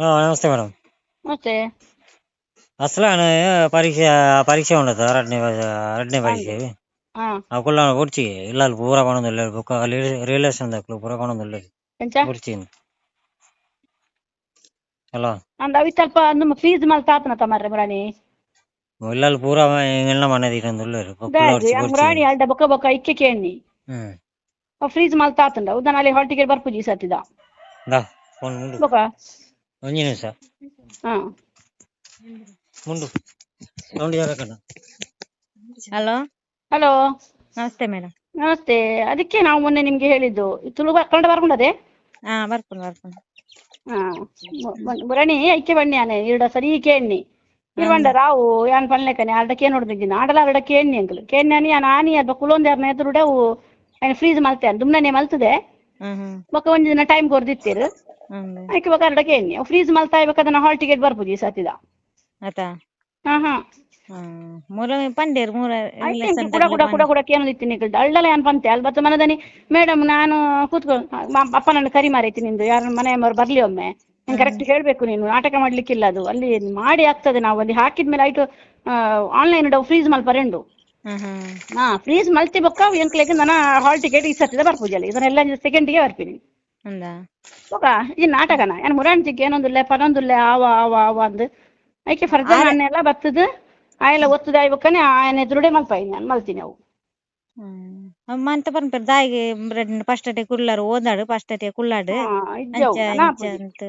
నమస్తే మేడం నమస్తే అసలు పరీక్ష ಪರೀಕ್ಷೆ ఉండదు ಎರಡನೇ ಎರಡನೇ ಪರೀಕ್ಷೆ ಅಕುಲ್ಲ ಕೊಡ್ಚಿ ಇಲ್ಲ ಪೂರ ಕಾಣೋದಿಲ್ಲ ಬುಕ್ಕ ರಿಲೇಷನ್ ದಾಖಲು ಪೂರ ಕಾಣೋದಿಲ್ಲ ಕೊಡ್ತೀನಿ ಅಲ್ಲ ಅಂದ ಅವಿ ಸ್ವಲ್ಪ ನಮ್ಮ ಫೀಸ್ ಮೇಲೆ ತಾತನ ತಮಾರ್ರೆ ಮುರಾಣಿ ಇಲ್ಲ ಪೂರ ಎಲ್ಲ ಮನೆದ ಇರೊಂದಿಲ್ಲ ಮುರಾಣಿ ಅಲ್ಡ ಬೊಕ್ಕ ಬೊಕ್ಕ ಇಕ್ಕೆ ಕೇಳಿ ಫ್ರೀಜ್ ಮೇಲೆ ತಾತಂಡ ಉದಾನ ಅಲ್ಲಿ ಹಾಲ್ ಟಿಕೆಟ್ ಬರ್ಪುಜಿ ಸತ್ತಿದ ಬೊಕ್ಕ ಒಂದೇ ನಿಮಿಷ. ಮುಂದು ಹಲೋ ಹಲೋ ನಮಸ್ತೆ ಮೇಡಮ್ ನಮಸ್ತೆ. ಅದಕ್ಕೆ ನಾವು ಮೊನ್ನೆ ನಿಮ್ಗೆ ಹೇಳಿದ್ದು ತುಳು ಬರ್ಕೊಂಡದೆ? ಹಾ ಬರ್ಕೊಂಡು ಬರ್ಕೊಂಡು. ಬರಣಿ ಐಕೆ ಬಣ್ಣಿ ಆನೆ ಇರುಡ ಸರಿ ಕೇಣ್ಣಿ. ಇರುವಂಡ ರಾವು ಯಾನ್ ಪನ್ಲೆಕನೆ ಆರ್ಡ ಕೇ ನೋಡ್ದಿದ್ದೀನಿ ಆಡಲ ಆರ್ಡ ಕೇಣ್ಣಿ ಅಂಕಲ್. ಕೇಣ್ಣಿ ಯಾನ್ ಆನಿ ಅದ ಕುಲೊಂದ್ ಯಾರನ್ನ ಎದುರುಡೆ ಅವು ಫ್ರೀಜ್ ಮಲ್ತೆ ದುಮ್ನನೆ ಮಲ್ತದೆ. ಮಲ್ತುದೆ ಬೊಕ್ಕ ಒಂದಿನ ಟೈಮ್ ಕೊರ್ದಿತ್ತೆರ್. ಆಯ್ಕೆ ಬೊಕ್ಕ ಎಣ್ಣೆ ಫ್ರೀಜ್ ಮಲ್ತಾ ಇಬೇಕಾದ್ರೆ ಹಾಲ್ ಟಿಕೆಟ್ ಬರ್ಬೋದು ಈ ಸತಿದ ಆತಾ ಹಾ ಹಾ. ಮೂರ ಪಂಡೇರ್ ಆಯ್ತು ಕೂಡ ಕೂಡ ಕೂಡ ಕೂಡ ಕೇನು ಇತ್ತೀನಿ ಅಳ್ಳಲ್ಲ ಏನ್ ಪಂತೆ ಅಲ್ಲಿ ಬತ್ತ ಮನದನಿ ಮೇಡಮ್ ನಾನು ಕೂತ್ಕೊ ಅಪ್ಪನನ್ನು ಕರಿ ಮಾರೈತಿ ನಿಂದು. ಯಾರ ಮನೆ ಬರ್ಲಿ ಒಮ್ಮೆ. ನೀನ್ ಕರೆಕ್ಟ್ ಹೇಳ್ಬೇಕು ನೀನು. ನಾಟಕ ಮಾಡ್ಲಿಕ್ಕಿಲ್ಲ ಅದು. ಅಲ್ಲಿ ಮಾಡಿ ಆಗ್ತದೆ ನಾವು. ಅಲ್ಲಿ ಹಾಕಿದ್ಮೇಲೆ ಆಯ್ತು ಆನ್ಲೈನ್ ಫ್ರೀಜ್ ಮಲ್ಪ ರೆಂಡು ಹಾ ಫ್ರೀಜ್ ಮಲ್ತಿ ಬೊಕ್ಕ ಎಂಕ್ಲೆಗ್ ನನ್ನ ಹಾಲ್ ಟಿಕೆಟ್ ಈ ಸತ್ತಿದ ಬರ್ಪೂಜಲ್ಲಿ ಇದನ್ನೆಲ್ಲ ಸೆಕೆಂಡಿಗೆ ಬರ್ತೀನಿ. ಅಂದ ಬೊಕ ಈ ನಾಟಕನ? ಏನ್ ಮುರಾಣ್ಚಿಗೆ ಏನೊಂದುಲ್ಲೆ ಪನೊಂದುಲ್ಲೆ ಆವ ಆವ ಆವ ಅಂದ್. ಐಕೆ ಫರ್ಜ ಎಲ್ಲ ಬತ್ತದ ಆಯೆಲ್ಲ ಒತ್ತದ ಆಯ್ಬೇಕನೆ ಆಯನ ಎದುರುಡೆ ಮಲ್ಪಾಯಿ ನಾನು ಮಲ್ತೀನಿ ಅವು. ಮಂತ ಪನ್ಪರ್ ದಾಯಿಗೆ ಫಸ್ಟ್ ಅಟೆ ಕುಳ್ಳಾರು ಓದಾಡು ಹಾ, ಇಜ್ಜವು. ಅಂಚ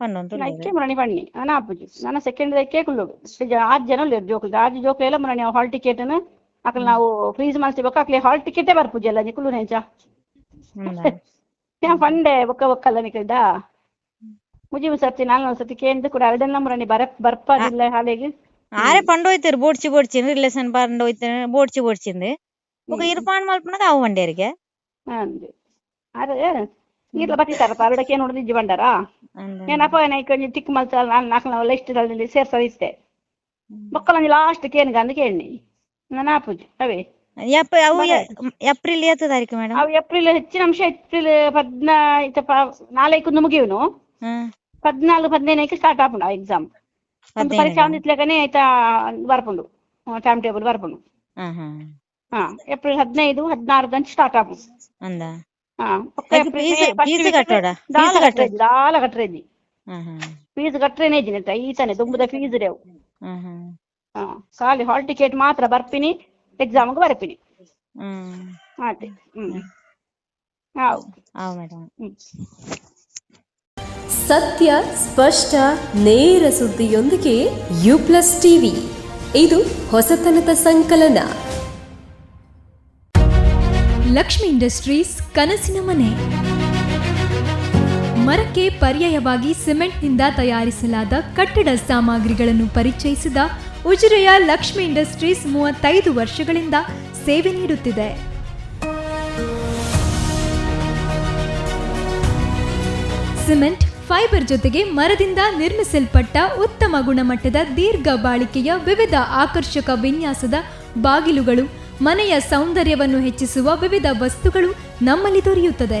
ಪನ್ನೊಂದು ನೈಕೆ ಮುರಣಿ ಪಣ್ಣಿ ನಾನು ಆಪುಜಿ ನಾನು ಸೆಕೆಂಡ್ ದೈಕೆ ಕುಲ್ಲುಡು ಆರು ಜನ ಲೇರು ಜೋಕುಲು. ಆರು ಜೋಕು ಎಲ್ಲ ಅವು ಹಾಲ್ ಟಿಕೆಟ್ ಅಕ್ಲ ನಾವು ಫ್ರೀಜ್ ಮಾಡ್ತಿಬೇಕು ಅಕ್ಲೆ ಹಾಲ್ ಟಿಕೆಟೇ ಬರ್ಪುಜಿ ಅಲ್ಲ ಕುಲ್ಲು ನೆಂಚ. ಕ್ಯಾಂ ಫಂಡೆ ಒಕ್ಕ ಒಕ್ಕಲ್ಲ ನಿಕಲ್ದ ಮುಜಿ ಸರ್ತಿ ನಾನು ಸರ್ತಿ ಕೇಂದ್ರ ಕೂಡ ಅರ್ಡನ್ನ ಮುರಣಿ ಬರ ಬರ್ಪಾದಿಲ್ಲ ಹಾಲೆಗೆ ಆರೆ ಪಂಡೋಯ್ತಾರೆ ಬೋಡ್ಚಿ ಬೋಡ್ಚಿನ್ ರಿಲೇಷನ್ ಪಂಡೋಯ್ತಾರೆ ಬೋಡ್ಚಿ ಬೋಡ್ಚಿಂದು ఒక ఇరుపాన్ మల్పునది అవు వండేరిగే అంది ಆರೆ ఇట్లా ಬರ್ತಿತ್ತಾರ పరడకే నోడి దిజ్బండారా నేను అప్ప నేను కొంచెం తిక్కు మల్చాలి నాన్న నాకు నా లిస్ట్ తల్లి సేర్సరిస్తే ಲಾಸ್ಟ್ లాస్ట్ కేను అందుకేండి నా పూజ ಅವೇ ಅವೇ ಎಪ್ಪ ಅವು ಏಪ್ರಿಲ್ ಏತ ತಾರೀಕು ಮೇಡಮ್ ಅವು ಏಪ್ರಿಲ್ ಹೆಚ್ಚಿನ ಅಂಶ ಏಪ್ರಿಲ್ ಪದ್ನಾ ಇತ್ತಪ್ಪ ನಾಲ್ಕು ಮುಗಿಯುನು ಹ್ಮ್ ಪದ್ನಾಲ್ಕು ಪದಿನೈದಕ್ಕೆ ಸ್ಟಾರ್ಟ್ ಆಪುಂಡು ಆ ಎಕ್ಸಾಮ್ ಒಂದು ಪರೀಕ್ಷೆ ಅಂದಿತ್ಲೆಗನೆ ಆಯ್ತಾ ಬರ್ಪುಂಡು ಟೈಮ್ ಟೇಬಲ್ ಬರ್ಪುಂಡು ಹ್ಮ್ ಹ್ಮ್ ಹಾ ಏಪ್ರಿಲ್ ಹದಿನೈದು ಹದಿನಾರು ಗಂಟೆ ಸ್ಟಾರ್ಟ್ ಆಪುಂಡು ಅಂದ ಹಾ ಅದಕ್ಕೆ fees- fees ಕಟ್ಟೋಡ? fees ಕಟ್ಟೋಡ? ಎಕ್ಸಾಮ್ಗೆ ಬರ್ಪಿನಿ ಹ್ಮ್ ಅದೇ ಹ್ಮ್ ಹೌದು ಅವು ಮೇಡಮ್ ಹ್ಮ್ ಸತ್ಯ ಸ್ಪಷ್ಟ ನೇರ ಸುದ್ದಿಯೊಂದಿಗೆ ಯು ಪ್ಲಸ್ ಟಿವಿ ಇದು ಹೊಸತನದ ಸಂಕಲನ ಲಕ್ಷ್ಮಿ ಇಂಡಸ್ಟ್ರೀಸ್ ಕನಸಿನ ಮನೆ ಮರಕ್ಕೆ ಪರ್ಯಾಯವಾಗಿ ಸಿಮೆಂಟ್ನಿಂದ ತಯಾರಿಸಲಾದ ಕಟ್ಟಡ ಸಾಮಗ್ರಿಗಳನ್ನು ಪರಿಚಯಿಸಿದ ಉಜಿರೆಯ ಲಕ್ಷ್ಮಿ ಇಂಡಸ್ಟ್ರೀಸ್ ಮೂವತ್ತೈದು ವರ್ಷಗಳಿಂದ ಸೇವೆ ನೀಡುತ್ತಿದೆ. ಸಿಮೆಂಟ್, ಫೈಬರ್ ಜೊತೆಗೆ ಮರದಿಂದ ನಿರ್ಮಿಸಲ್ಪಟ್ಟ ಉತ್ತಮ ಗುಣಮಟ್ಟದ ದೀರ್ಘ ಬಾಳಿಕೆಯ ವಿವಿಧ ಆಕರ್ಷಕ ವಿನ್ಯಾಸದ ಬಾಗಿಲುಗಳು ಮನೆಯ ಸೌಂದರ್ಯವನ್ನು ಹೆಚ್ಚಿಸುವ ವಿವಿಧ ವಸ್ತುಗಳು ನಮ್ಮಲ್ಲಿ ದೊರೆಯುತ್ತದೆ.